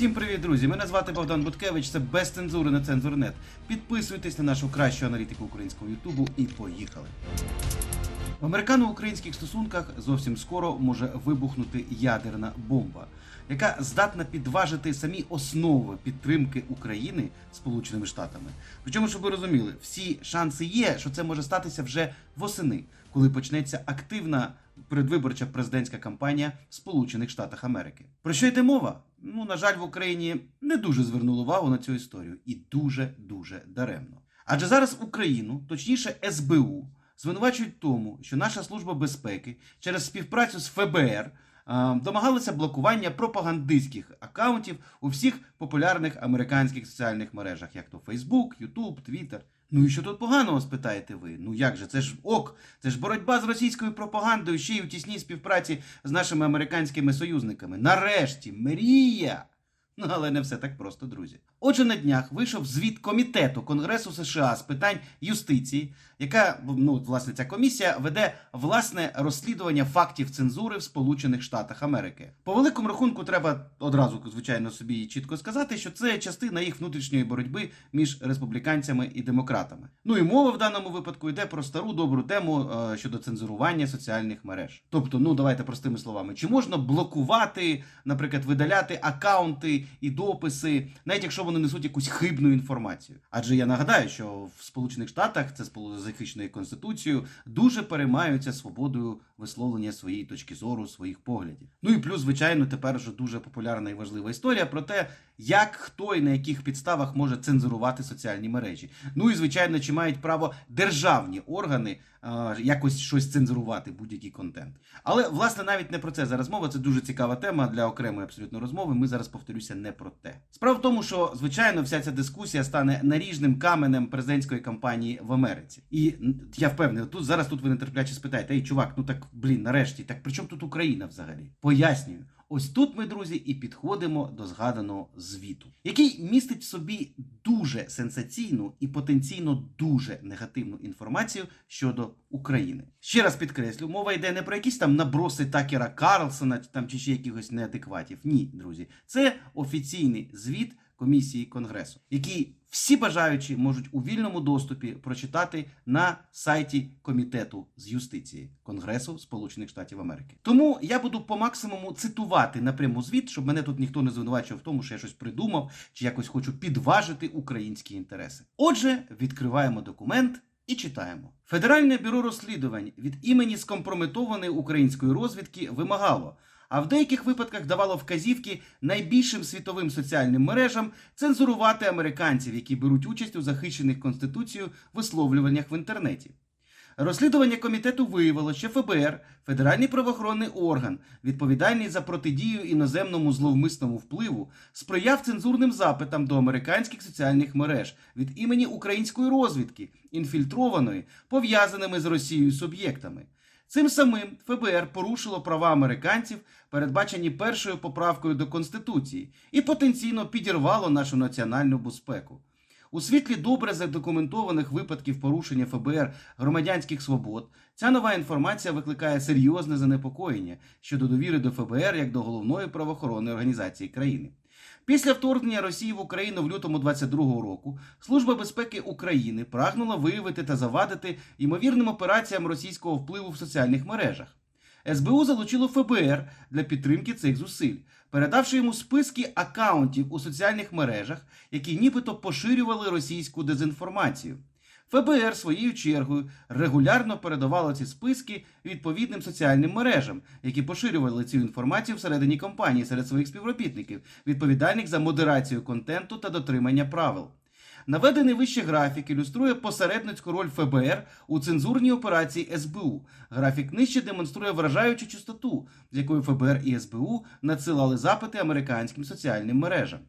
Всім привіт, друзі! Мене звати Богдан Буткевич. Це без цензури на цензурнет. Підписуйтесь на нашу кращу аналітику українського Ютубу і поїхали. В американо-українських стосунках зовсім скоро може вибухнути ядерна бомба, яка здатна підважити самі основи підтримки України Сполученими Штатами. Причому, щоб ви розуміли, всі шанси є, що це може статися вже восени, коли почнеться активна передвиборча президентська кампанія в Сполучених Штатах Америки. Про що йде мова? Ну, на жаль, в Україні не дуже звернули увагу на цю історію і дуже дуже даремно. Адже зараз Україну, точніше СБУ, звинувачують тому, що наша служба безпеки через співпрацю з ФБР домагалася блокування пропагандистських акаунтів у всіх популярних американських соціальних мережах, як то Facebook, YouTube, Twitter. Ну і що тут поганого, спитаєте ви? Ну як же, це ж ок, це ж боротьба з російською пропагандою ще й у тісній співпраці з нашими американськими союзниками. Нарешті, мрія! Ну, але не все так просто, друзі. Отже, на днях вийшов звіт комітету Конгресу США з питань юстиції, яка ну, власне ця комісія веде власне розслідування фактів цензури в Сполучених Штатах Америки. По великому рахунку, треба одразу, звичайно, собі чітко сказати, що це частина їх внутрішньої боротьби між республіканцями і демократами. Ну і мова в даному випадку йде про стару добру тему е, щодо цензурування соціальних мереж. Тобто, ну давайте простими словами, чи можна блокувати, наприклад, видаляти акаунти і дописи, навіть якщо вони несуть якусь хибну інформацію. Адже я нагадаю, що в Сполучених Штатах це захищеною конституцією дуже переймаються свободою висловлення своєї точки зору, своїх поглядів. Ну і плюс, звичайно, тепер вже дуже популярна і важлива історія про те, як хто і на яких підставах може цензурувати соціальні мережі. Ну і звичайно, чи мають право державні органи е, якось щось цензурувати, будь-який контент. Але власне навіть не про це зараз мова. Це дуже цікава тема для окремої абсолютно розмови. Ми зараз повторюся не про те. Справа в тому, що звичайно вся ця дискусія стане наріжним каменем президентської кампанії в Америці. І я впевнений, тут зараз тут ви нетерпляче спитаєте, ей, чувак, ну так блін, нарешті, так при чому тут Україна взагалі? Пояснюю. Ось тут ми, друзі, і підходимо до згаданого звіту, який містить в собі дуже сенсаційну і потенційно дуже негативну інформацію щодо України. Ще раз підкреслю, мова йде не про якісь там наброси Такера Карлсона там чи ще якихось неадекватів. Ні, друзі, це офіційний звіт комісії Конгресу, який всі бажаючі можуть у вільному доступі прочитати на сайті комітету з юстиції Конгресу Сполучених Штатів Америки. Тому я буду по максимуму цитувати напряму звіт, щоб мене тут ніхто не звинувачував в тому, що я щось придумав чи якось хочу підважити українські інтереси. Отже, відкриваємо документ. І читаємо. Федеральне бюро розслідувань від імені скомпрометованої української розвідки вимагало, а в деяких випадках давало вказівки найбільшим світовим соціальним мережам цензурувати американців, які беруть участь у захищених Конституцією висловлюваннях в інтернеті. Розслідування комітету виявило, що ФБР, федеральний правоохоронний орган, відповідальний за протидію іноземному зловмисному впливу, сприяв цензурним запитам до американських соціальних мереж від імені української розвідки, інфільтрованої, пов'язаними з Росією суб'єктами. Цим самим ФБР порушило права американців, передбачені першою поправкою до Конституції, і потенційно підірвало нашу національну безпеку. У світлі добре задокументованих випадків порушення ФБР громадянських свобод, ця нова інформація викликає серйозне занепокоєння щодо довіри до ФБР як до головної правоохоронної організації країни. Після вторгнення Росії в Україну в лютому 22-го року Служба безпеки України прагнула виявити та завадити ймовірним операціям російського впливу в соціальних мережах. СБУ залучило ФБР для підтримки цих зусиль, передавши йому списки акаунтів у соціальних мережах, які нібито поширювали російську дезінформацію. ФБР своєю чергою регулярно передавало ці списки відповідним соціальним мережам, які поширювали цю інформацію всередині компанії серед своїх співробітників, відповідальних за модерацію контенту та дотримання правил. Наведений вище графік ілюструє посередницьку роль ФБР у цензурній операції СБУ. Графік нижче демонструє вражаючу частоту, з якою ФБР і СБУ надсилали запити американським соціальним мережам.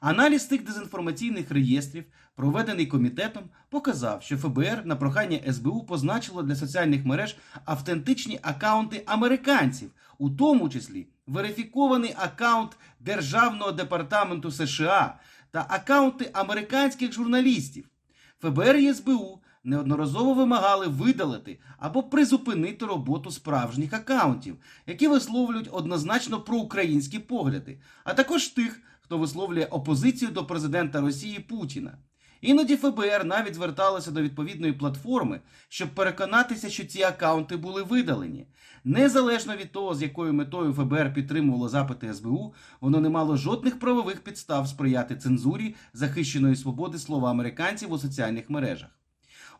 Аналіз тих дезінформаційних реєстрів, проведений комітетом, показав, що ФБР на прохання СБУ позначило для соціальних мереж автентичні акаунти американців, у тому числі верифікований акаунт Державного департаменту США та акаунти американських журналістів. ФБР і СБУ неодноразово вимагали видалити або призупинити роботу справжніх акаунтів, які висловлюють однозначно проукраїнські погляди, а також тих, хто висловлює опозицію до президента Росії Путіна. Іноді ФБР навіть зверталося до відповідної платформи, щоб переконатися, що ці акаунти були видалені. Незалежно від того, з якою метою ФБР підтримувало запити СБУ, воно не мало жодних правових підстав сприяти цензурі захищеної свободи слова американців у соціальних мережах.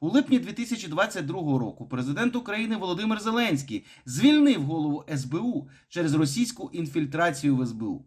У липні 2022 року президент України Володимир Зеленський звільнив голову СБУ через російську інфільтрацію в СБУ.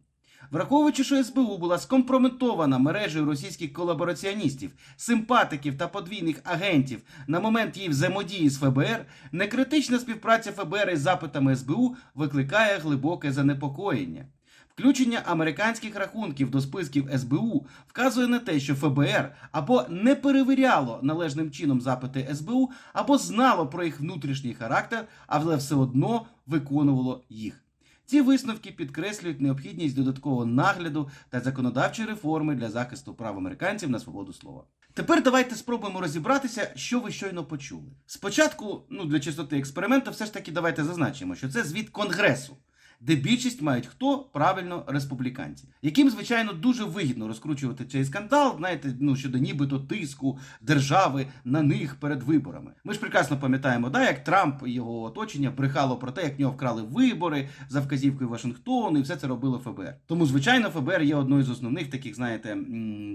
Враховуючи, що СБУ була скомпрометована мережею російських колабораціоністів, симпатиків та подвійних агентів на момент її взаємодії з ФБР, некритична співпраця ФБР із запитами СБУ викликає глибоке занепокоєння. Включення американських рахунків до списків СБУ вказує на те, що ФБР або не перевіряло належним чином запити СБУ, або знало про їх внутрішній характер, але все одно виконувало їх. Ці висновки підкреслюють необхідність додаткового нагляду та законодавчої реформи для захисту прав американців на свободу слова. Тепер давайте спробуємо розібратися, що ви щойно почули. Спочатку, ну для чистоти експерименту, все ж таки давайте зазначимо, що це звіт Конгресу. Де більшість мають хто правильно республіканці, яким звичайно дуже вигідно розкручувати цей скандал, знаєте, ну щодо нібито тиску держави на них перед виборами. Ми ж прекрасно пам'ятаємо, да, як Трамп і його оточення брехало про те, як в нього вкрали вибори за вказівкою Вашингтону, і все це робило ФБР. Тому, звичайно, ФБР є одною з основних таких, знаєте,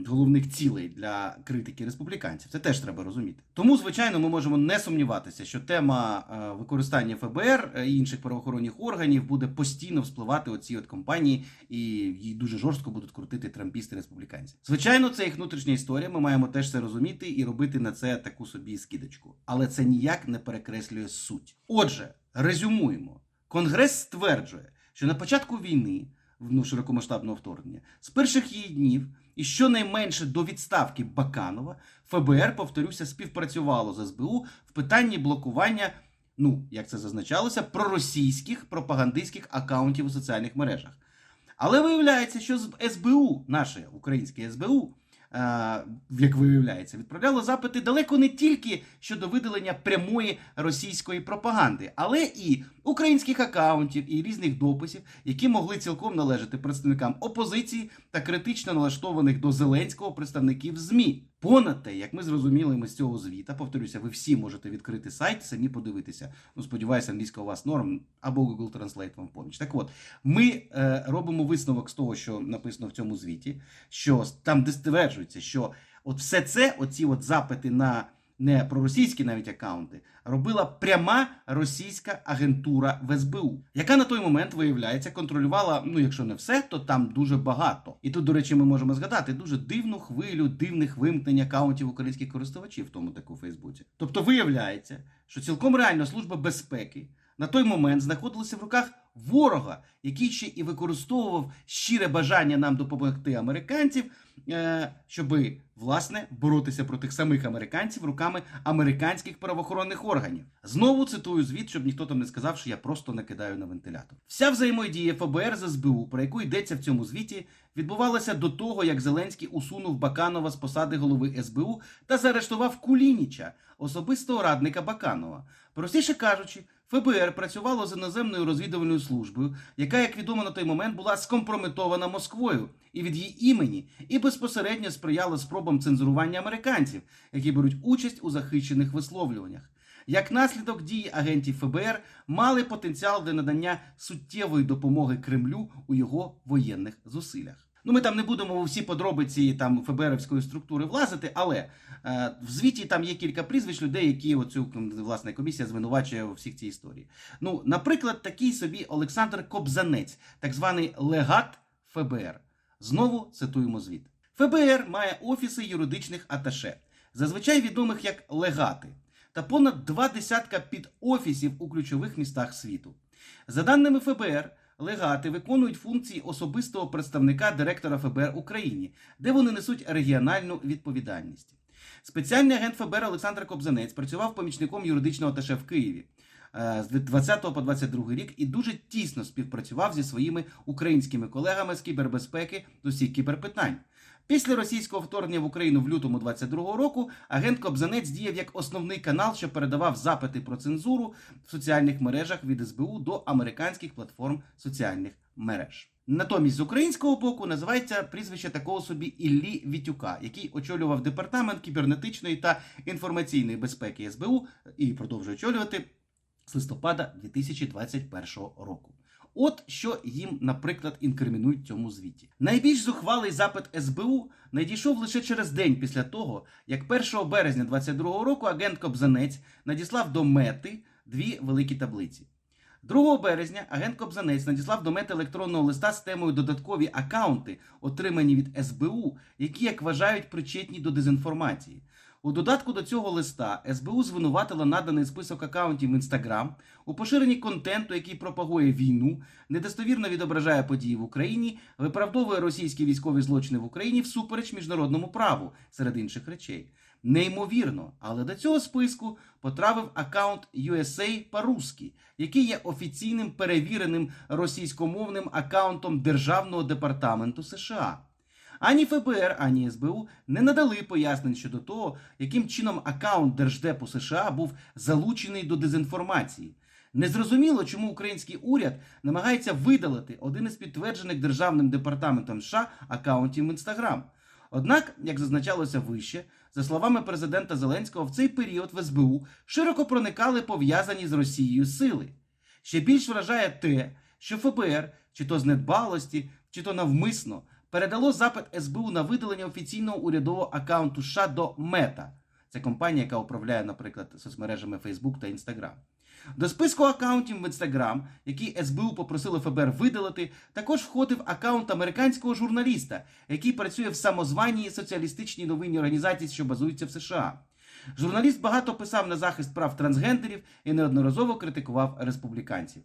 головних цілей для критики республіканців. Це теж треба розуміти. Тому, звичайно, ми можемо не сумніватися, що тема е, використання ФБР і інших правоохоронних органів буде постійно вспливати оці от компанії, і її дуже жорстко будуть крутити трампісти республіканці. Звичайно, це їх внутрішня історія. Ми маємо теж це розуміти і робити на це таку собі скидочку. Але це ніяк не перекреслює суть. Отже, резюмуємо: Конгрес стверджує, що на початку війни, ну широкомасштабного вторгнення, з перших її днів. І щонайменше до відставки Баканова ФБР, повторюся, співпрацювало з СБУ в питанні блокування ну, як це зазначалося, проросійських пропагандистських акаунтів у соціальних мережах. Але виявляється, що з СБУ, наше українське СБУ, як виявляється, відправляло запити далеко не тільки щодо видалення прямої російської пропаганди, але і українських акаунтів і різних дописів, які могли цілком належати представникам опозиції та критично налаштованих до Зеленського представників ЗМІ. Понад те, як ми зрозуміли ми з цього звіта, повторюся, ви всі можете відкрити сайт, самі подивитися. Ну, сподіваюся, англійська у вас норм або Google Translate вам поміч. Так от, ми е, робимо висновок з того, що написано в цьому звіті, що там де стверджується, що от все це, оці от запити на не проросійські навіть акаунти, робила пряма російська агентура в СБУ, яка на той момент виявляється контролювала. Ну, якщо не все, то там дуже багато. І тут, до речі, ми можемо згадати дуже дивну хвилю дивних вимкнень акаунтів українських користувачів в тому таку Фейсбуці. Тобто, виявляється, що цілком реально служба безпеки на той момент знаходилася в руках ворога, який ще і використовував щире бажання нам допомогти американців, е, щоби власне боротися проти самих американців руками американських правоохоронних органів. Знову цитую звіт, щоб ніхто там не сказав, що я просто накидаю на вентилятор. Вся взаємодія ФБР з СБУ, про яку йдеться в цьому звіті, відбувалася до того, як Зеленський усунув Баканова з посади голови СБУ та заарештував Кулініча, особистого радника Баканова. Простіше кажучи. ФБР працювало з іноземною розвідувальною службою, яка, як відомо на той момент, була скомпрометована Москвою і від її імені, і безпосередньо сприяла спробам цензурування американців, які беруть участь у захищених висловлюваннях. Як наслідок дії агентів ФБР мали потенціал для надання суттєвої допомоги Кремлю у його воєнних зусиллях. Ну, ми там не будемо у всі подробиці там ФБРівської структури влазити, але е, в звіті там є кілька прізвищ людей, які оцю власне комісія звинувачує у всіх цій історії. Ну, наприклад, такий собі Олександр Кобзанець, так званий легат ФБР. Знову цитуємо звіт. ФБР має офіси юридичних аташе, зазвичай відомих як легати, та понад два десятка підофісів у ключових містах світу. За даними ФБР. Легати виконують функції особистого представника директора ФБР Україні, де вони несуть регіональну відповідальність. Спеціальний агент ФБР Олександр Кобзанець працював помічником юридичного аташе в Києві. е, з 20 по 22 рік і дуже тісно співпрацював зі своїми українськими колегами з кібербезпеки з усіх кіберпитань. Після російського вторгнення в Україну в лютому 22-го року агент Кобзанець діяв як основний канал, що передавав запити про цензуру в соціальних мережах від СБУ до американських платформ соціальних мереж. Натомість з українського боку називається прізвище такого собі Іллі Вітюка, який очолював департамент кібернетичної та інформаційної безпеки СБУ і продовжує очолювати з листопада 2021 року. От що їм, наприклад, інкримінують в цьому звіті. Найбільш зухвалий запит СБУ надійшов лише через день після того, як 1 березня 2022 року агент Кобзанець надіслав до мети дві великі таблиці. 2 березня агент Кобзанець надіслав до мети електронного листа з темою додаткові акаунти, отримані від СБУ, які, як вважають, причетні до дезінформації. У додатку до цього листа СБУ звинуватила наданий список акаунтів в Інстаграм у поширенні контенту, який пропагує війну, недостовірно відображає події в Україні, виправдовує російські військові злочини в Україні всупереч міжнародному праву, серед інших речей. Неймовірно, але до цього списку потрапив акаунт USA по-русски, який є офіційним перевіреним російськомовним акаунтом Державного департаменту США. Ані ФБР, ані СБУ не надали пояснень щодо того, яким чином акаунт Держдепу США був залучений до дезінформації. Незрозуміло, чому український уряд намагається видалити один із підтверджених Державним департаментом США акаунтів в Інстаграм. Однак, як зазначалося вище, за словами президента Зеленського, в цей період в СБУ широко проникали пов'язані з Росією сили. Ще більш вражає те, що ФБР, чи то з недбалості, чи то навмисно, передало запит СБУ на видалення офіційного урядового акаунту США до Мета. Це компанія, яка управляє, наприклад, соцмережами Facebook та Instagram. До списку акаунтів в Instagram, які СБУ попросили ФБР видалити, також входив акаунт американського журналіста, який працює в самозваній соціалістичній новинній організації, що базується в США. Журналіст багато писав на захист прав трансгендерів і неодноразово критикував республіканців.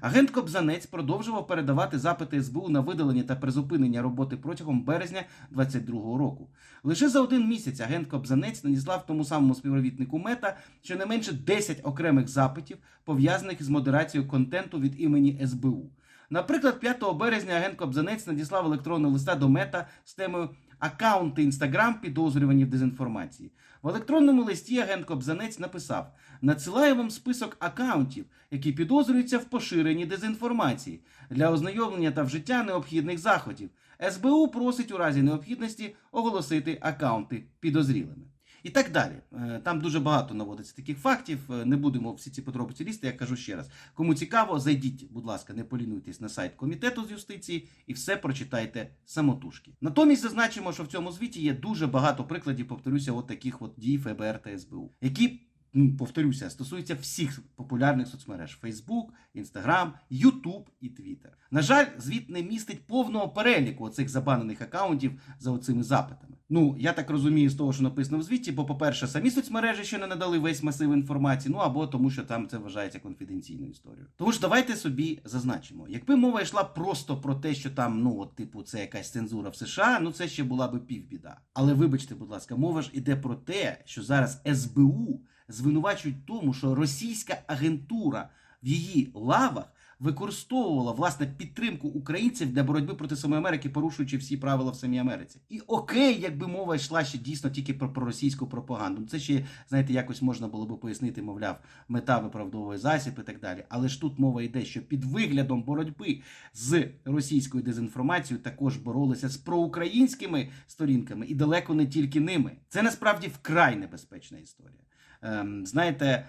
Агент Кобзанець продовжував передавати запити СБУ на видалення та призупинення роботи протягом березня 2022 року. Лише за один місяць агент Кобзанець надіслав тому самому співробітнику мета щонайменше 10 окремих запитів, пов'язаних з модерацією контенту від імені СБУ. Наприклад, 5 березня агент Кобзанець надіслав електронний листа до мета з темою Акаунти Інстаграм підозрювані в дезінформації. В електронному листі агент Кобзанець написав: надсилаю вам список аккаунтів, які підозрюються в поширенні дезінформації для ознайомлення та вжиття необхідних заходів. СБУ просить у разі необхідності оголосити аккаунти підозрілими. І так далі. Е, Там дуже багато наводиться таких фактів. Е, Не будемо всі ці подробиці лізти, я кажу ще раз. Кому цікаво, зайдіть, будь ласка, не полінуйтесь на сайт комітету з юстиції і все прочитайте самотужки. Натомість зазначимо, що в цьому звіті є дуже багато прикладів, повторюся, от таких от дій ФБР та СБУ, які. Ну, Повторюся, стосується всіх популярних соцмереж: Facebook, Instagram, YouTube і Twitter. На жаль, звіт не містить повного переліку оцих забанених акаунтів за оцими запитами. Ну, я так розумію з того, що написано в звіті, бо, по-перше, самі соцмережі ще не надали весь масив інформації, ну або тому, що там це вважається конфіденційною історією. Тому ж давайте собі зазначимо, якби мова йшла просто про те, що там, ну от, типу, це якась цензура в США, ну це ще була би півбіда. Але вибачте, будь ласка, мова ж іде про те, що зараз СБУ звинувачують тому, що російська агентура в її лавах використовувала власне підтримку українців для боротьби проти самої Америки, порушуючи всі правила в самій Америці. І окей, якби мова йшла ще дійсно тільки про, російську пропаганду. Це ще знаєте, якось можна було би пояснити, мовляв, мета виправдовує засіб і так далі. Але ж тут мова йде, що під виглядом боротьби з російською дезінформацією також боролися з проукраїнськими сторінками і далеко не тільки ними. Це насправді вкрай небезпечна історія. Ем, знаєте.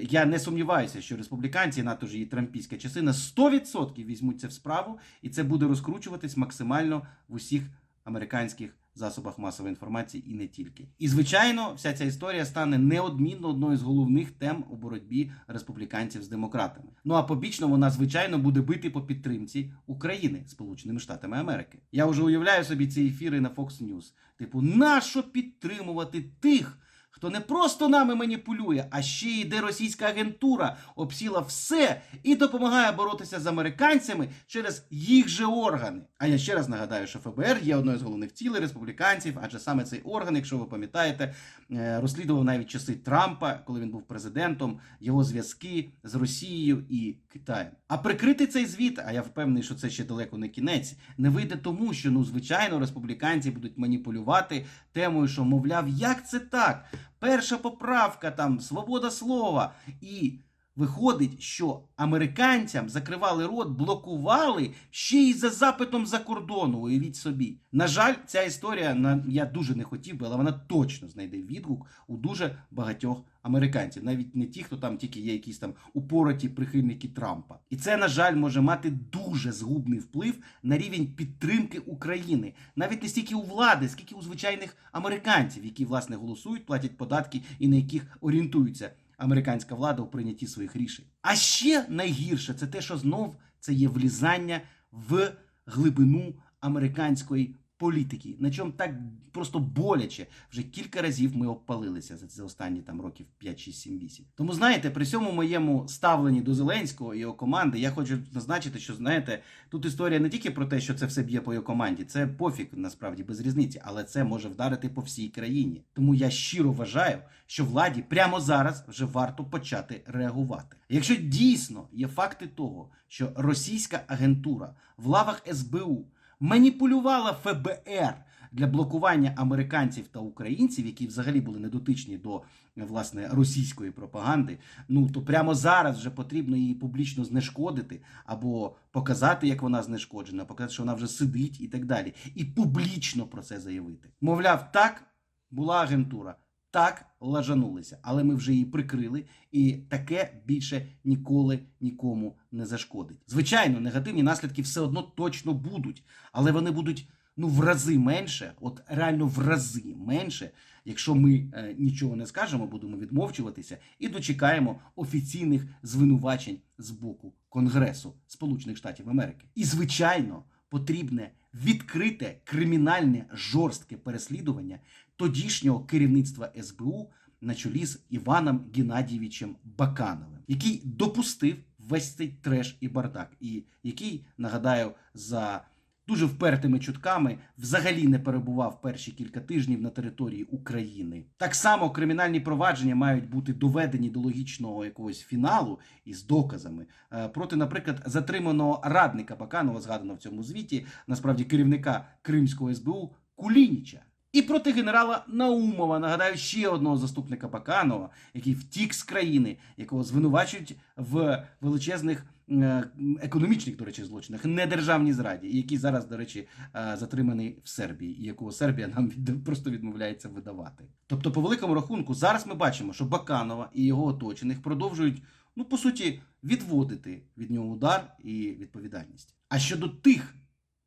Я не сумніваюся, що республіканці, НАТО ж і трампійська частина 100% візьмуться в справу, і це буде розкручуватись максимально в усіх американських засобах масової інформації і не тільки. І звичайно, вся ця історія стане неодмінно одною з головних тем у боротьбі республіканців з демократами. Ну а побічно вона звичайно буде бити по підтримці України Сполученими Штатами Америки. Я вже уявляю собі ці ефіри на Fox News. Типу, нащо підтримувати тих? Хто не просто нами маніпулює, а ще й де російська агентура обсіла все і допомагає боротися з американцями через їх же органи. А я ще раз нагадаю, що ФБР є одною з головних цілей республіканців, адже саме цей орган, якщо ви пам'ятаєте, е, розслідував навіть часи Трампа, коли він був президентом, його зв'язки з Росією і Китаєм. А прикрити цей звіт, а я впевнений, що це ще далеко не кінець, не вийде тому, що ну звичайно республіканці будуть маніпулювати темою, що мовляв, як це так? Перша поправка, там свобода слова і. Виходить, що американцям закривали рот, блокували ще й за запитом за кордону. Уявіть собі. На жаль, ця історія на я дуже не хотів би, але вона точно знайде відгук у дуже багатьох американців, навіть не ті, хто там тільки є якісь там упороті прихильники Трампа. І це, на жаль, може мати дуже згубний вплив на рівень підтримки України, навіть не стільки у влади, скільки у звичайних американців, які власне голосують, платять податки і на яких орієнтуються американська влада у прийнятті своїх рішень. А ще найгірше це те, що знов це є влізання в глибину американської політики, на чому так просто боляче вже кілька разів ми обпалилися за ці останні там років 5, 6, 7, 8. Тому знаєте, при цьому моєму ставленні до Зеленського і його команди, я хочу зазначити, що знаєте, тут історія не тільки про те, що це все б'є по його команді, це пофіг насправді без різниці, але це може вдарити по всій країні. Тому я щиро вважаю, що владі прямо зараз вже варто почати реагувати. Якщо дійсно є факти того, що російська агентура в лавах СБУ маніпулювала ФБР для блокування американців та українців, які взагалі були недотичні до власне російської пропаганди. Ну то прямо зараз вже потрібно її публічно знешкодити або показати, як вона знешкоджена, показати, що вона вже сидить і так далі, і публічно про це заявити. Мовляв, так була агентура. Так лажанулися, але ми вже її прикрили, і таке більше ніколи нікому не зашкодить. Звичайно, негативні наслідки все одно точно будуть, але вони будуть ну в рази менше, от реально в рази менше, якщо ми е, нічого не скажемо, будемо відмовчуватися і дочекаємо офіційних звинувачень з боку Конгресу Сполучених Штатів Америки. І звичайно, потрібне відкрите кримінальне жорстке переслідування тодішнього керівництва СБУ на чолі з Іваном Геннадійовичем Бакановим, який допустив весь цей треш і бардак, і який, нагадаю, за дуже впертими чутками взагалі не перебував перші кілька тижнів на території України. Так само кримінальні провадження мають бути доведені до логічного якогось фіналу із доказами е, проти, наприклад, затриманого радника Баканова, згадано в цьому звіті, насправді керівника Кримського СБУ Кулініча. І проти генерала Наумова, нагадаю, ще одного заступника Баканова, який втік з країни, якого звинувачують в величезних е, економічних, до речі, злочинах, недержавній зраді, який зараз, до речі, е, затриманий в Сербії, і якого Сербія нам від, просто відмовляється видавати. Тобто, по великому рахунку, зараз ми бачимо, що Баканова і його оточених продовжують, ну по суті, відводити від нього удар і відповідальність. А щодо тих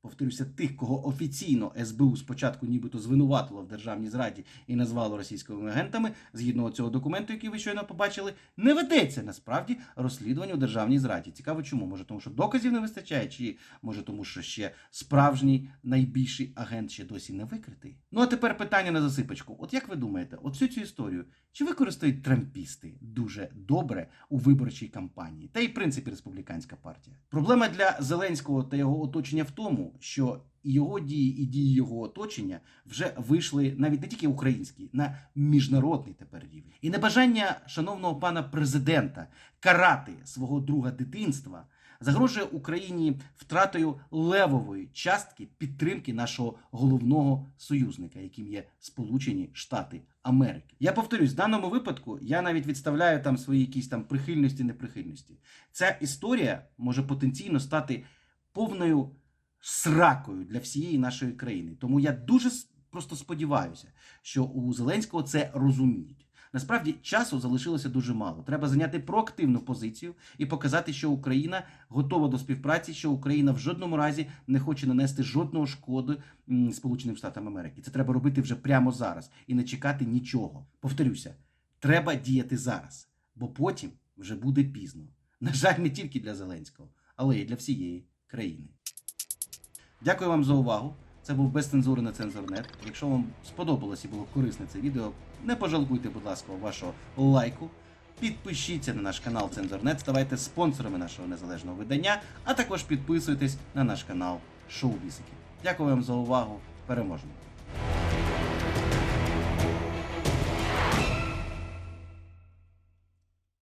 повторюся, тих, кого офіційно СБУ спочатку нібито звинуватило в державній зраді і назвало російськими агентами, згідно цього документу, який ви щойно побачили, не ведеться насправді розслідування у державній зраді. Цікаво, чому? Може, тому що доказів не вистачає, чи може тому, що ще справжній найбільший агент ще досі не викритий. Ну а тепер питання на засипочку. От як ви думаєте, всю цю історію чи використають трампісти дуже добре у виборчій кампанії, та й в принципі республіканська партія? Проблема для Зеленського та його оточення в тому, що його дії і дії його оточення вже вийшли навіть не тільки українські, на міжнародний тепер рівень. І небажання шановного пана президента карати свого друга дитинства загрожує Україні втратою левової частки підтримки нашого головного союзника, яким є Сполучені Штати Америки. Я повторюсь, в даному випадку я навіть відставляю там свої якісь там прихильності, неприхильності. Ця історія може потенційно стати повною сракою для всієї нашої країни. Тому я дуже просто сподіваюся, що у Зеленського це розуміють. Насправді часу залишилося дуже мало. Треба зайняти проактивну позицію і показати, що Україна готова до співпраці, що Україна в жодному разі не хоче нанести жодного шкоди Сполученим Штатам Америки. Це треба робити вже прямо зараз і не чекати нічого. Повторюся, треба діяти зараз, бо потім вже буде пізно. На жаль, не тільки для Зеленського, але й для всієї країни. Дякую вам за увагу. Це був без цензури на цензорнет. Якщо вам сподобалось і було корисне це відео, не пожалкуйте, будь ласка, вашого лайку. Підпишіться на наш канал Цензорнет, ставайте спонсорами нашого незалежного видання, а також підписуйтесь на наш канал Шоу Бісики. Дякую вам за увагу. Переможемо!